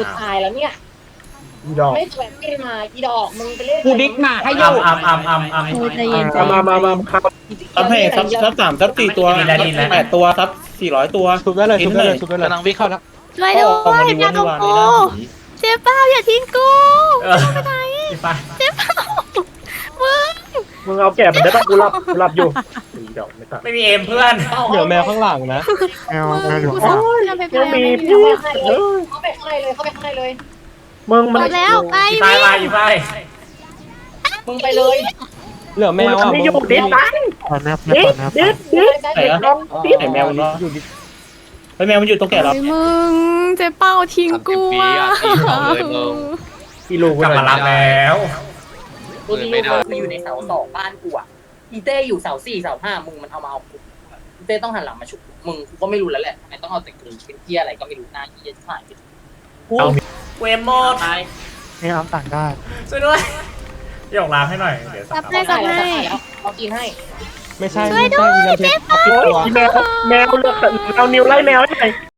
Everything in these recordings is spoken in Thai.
กูตายแล้วเนี่ย อีดอกไม่แวะไม่มาอีดอกมึงไปเล่นกูดิกหมาให้ออัยู่มอัมอัมอัมอัมโอ้ใจเย็นใจมาเย็นมามามาครับซับให้ซับซับสามซับสี่ตัวดีแล้วดีแล้ว แปดตัวซับสี่ร้อยตัวชุบได้เลยชุบได้เลยชุบได้เลยกำลังวิ่งเข้าแล้วช่วยด้วยออกมาดีอย่าวันกับนี้วันกูนี้นะเจ๊เป้าอย่าทิ้งกูเออไปเจ๊เป้ามึง มึงเอาแกะมันได้ปะกูหลับกูหลับอยู่อีดอกไม่ตัดไม่มีเอ็มเพื่อนเหลือแมวข้างหลังนะแมวมึแมวอยู่งกูข้างสหอลับงจะไปยังไปมีเข้าไปข้างในเลยเข้าไปข้างในเลยเข้าไปข้างในเลยมึงหมมันดแล้วไปอีไฟมาอีไฟมึงไปเลย เหลือแมวอะมึงอยู่ดิดันดิดดิดดิดไหนอะดิดไหนแมวเนาะไอแมวมันอยู่ตรงแก่เราเฮ้ยมึงเจ๊เป้าทิ้งกูอะอีลูกกลับมารับแล้ว กูดีอยู่กูอยู่ในเสาสองบ้านกูอะอีเต้อยู่เสาสี่เสาห้ามึงมันเอามาเอากูอีเต้ต้องหันหลังมาฉุกมึงกูก็ไม่รู้แล้วแหละทำไมต้องเอาแต่กรีนเป็นเที่ยอะไรก็ไม่รู้หน้าเที่ยที่หายไปเวมหมดตายไม่เอาต่างได้ช่วยด้วยหยกล้างให้หน่อย เดี๋ยวสัจับบให้จับให้แล้วเอากินให้ ไม่ใช่ ไม่ใช่อีกทีเอาปิดตัวแมวแมวเลือกเอานิ้วไล่แมวได้ไงค่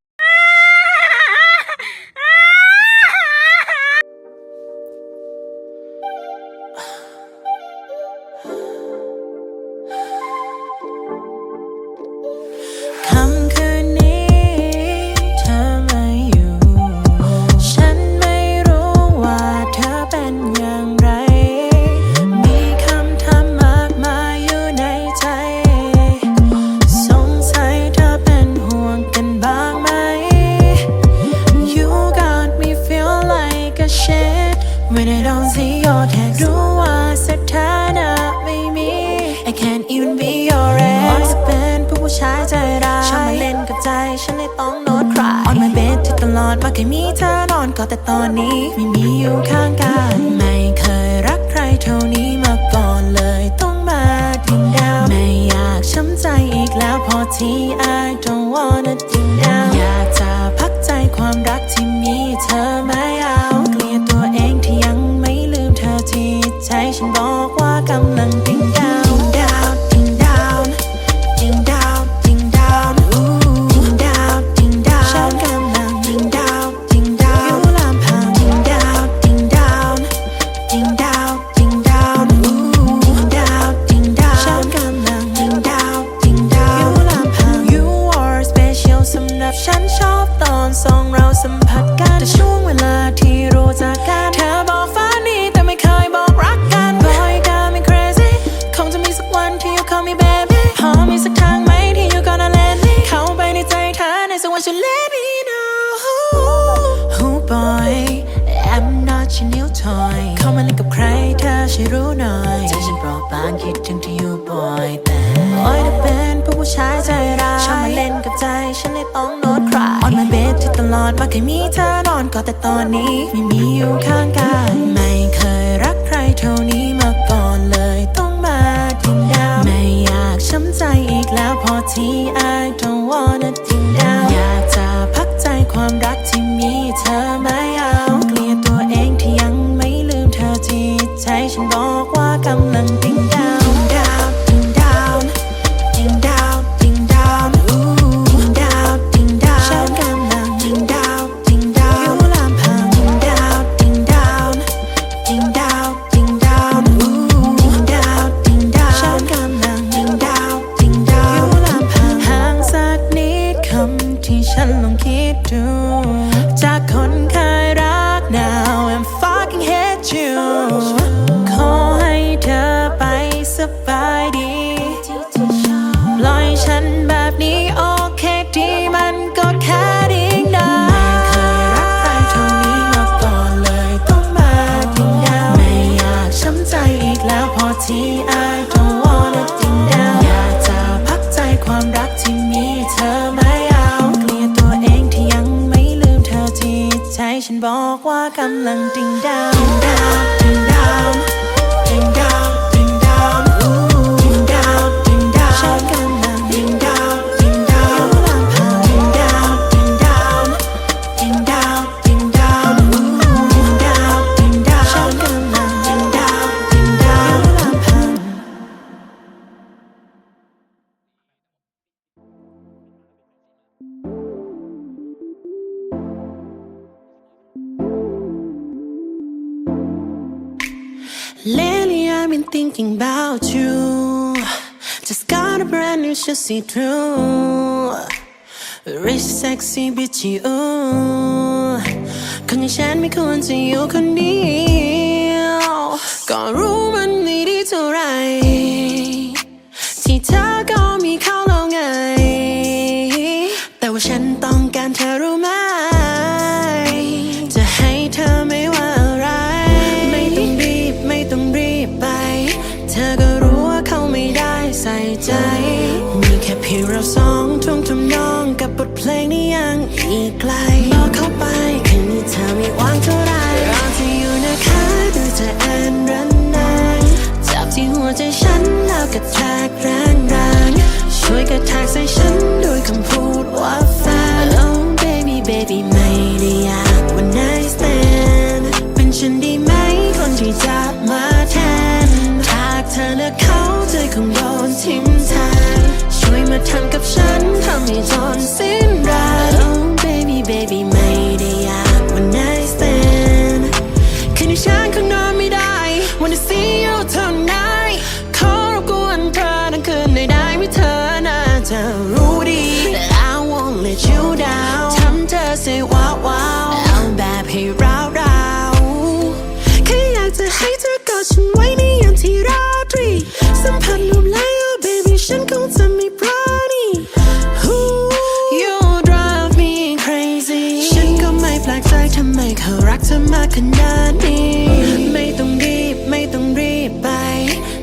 when I don't see your text รู้ว่าสถานะไม่มี I can't even be your ex เป็นผู้ชายใจร้ายชอบมาเล่นกับใจ ฉันเลยต้องโน้ตคลาย On my bed ที่ตลอดมาเคยมีเธอนอนก็แต่ตอนนี้ ไม่มีอยู่ข้างกัน ไม่เคยรักใครเท่านี้มาก่อนเลยต้องมาทิ้งดาวไม่อยากช้ำใจอีกแล้วพอที่ I don't wanna ฉันเปราะบางคิดถึงที่ you boy แต่โอ้ยถ้าเป็นผู้ชายใจร้ายชอบมาเล่นกับใจฉันเลยต้องโน้ตคลาย On my bed ที่ตลอดมาเคยมีเธอนอนก็แต่ตอนนี้ไม่มีอยู่ข้างกันไม่เคยรักใครเท่านี้มาก่อนเลยต้องมาทิ้งดาวไม่อยากช้ำใจอีกแล้วพอที่ I don't wanna ทิ้งดาวอยากจะพักใจความรักที่มีเธอไม่เอาเกลียดตัวเองที่ยังไม่ลืมเธอที่ใจฉันบอกว่ากำลัง you Lately I've been thinking about you. Just got a brand new shit see through. Rich sexy bitchy ooh คนอย่างฉันไม่ควรจะอยู่คนเดียวก็รู้ เราสองทุ่งทำนองกับบทเพลงนี้ยังอีกไกลบอกเข้าไปแค่นี้เธอไม่ว่างเท่าไรรอเธออยู่นะคะดูเธอแอนรันนางจับที่หัวใจฉันแล้วกระแทกแรงแรงๆช่วยกระแทกใส่ฉันด้วยคำพูดว่าแฟน Oh baby baby ขนาดนี้ ไม่ต้องรีบไม่ต้องรีบไป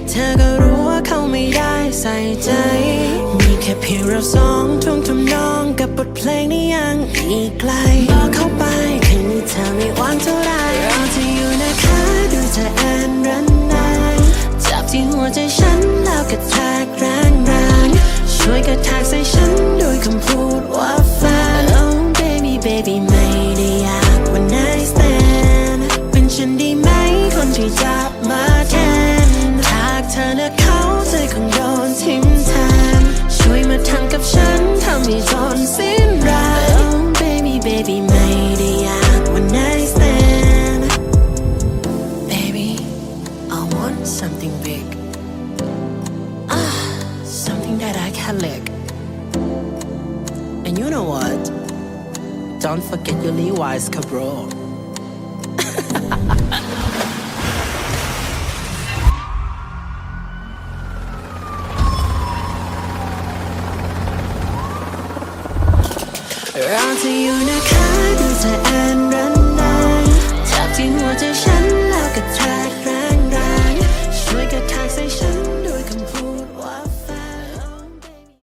เธอก็รู้ว่าเขาไม่ได้ใส่ใจ มีแค่เพียงเราสองทุ่งทำนองกับบทเพลงนี้ยังอีกไกลบอกเข้าไปแค่นี้เธอไม่ว่างเท่าไรรอเธออยู่นะคะดูเธอแอนรันนานจับที่หัวใจฉันแล้วกระแ that I can lick And you know what Don't forget your Levi's cabro รอเธออยู่นะคะดูเธอ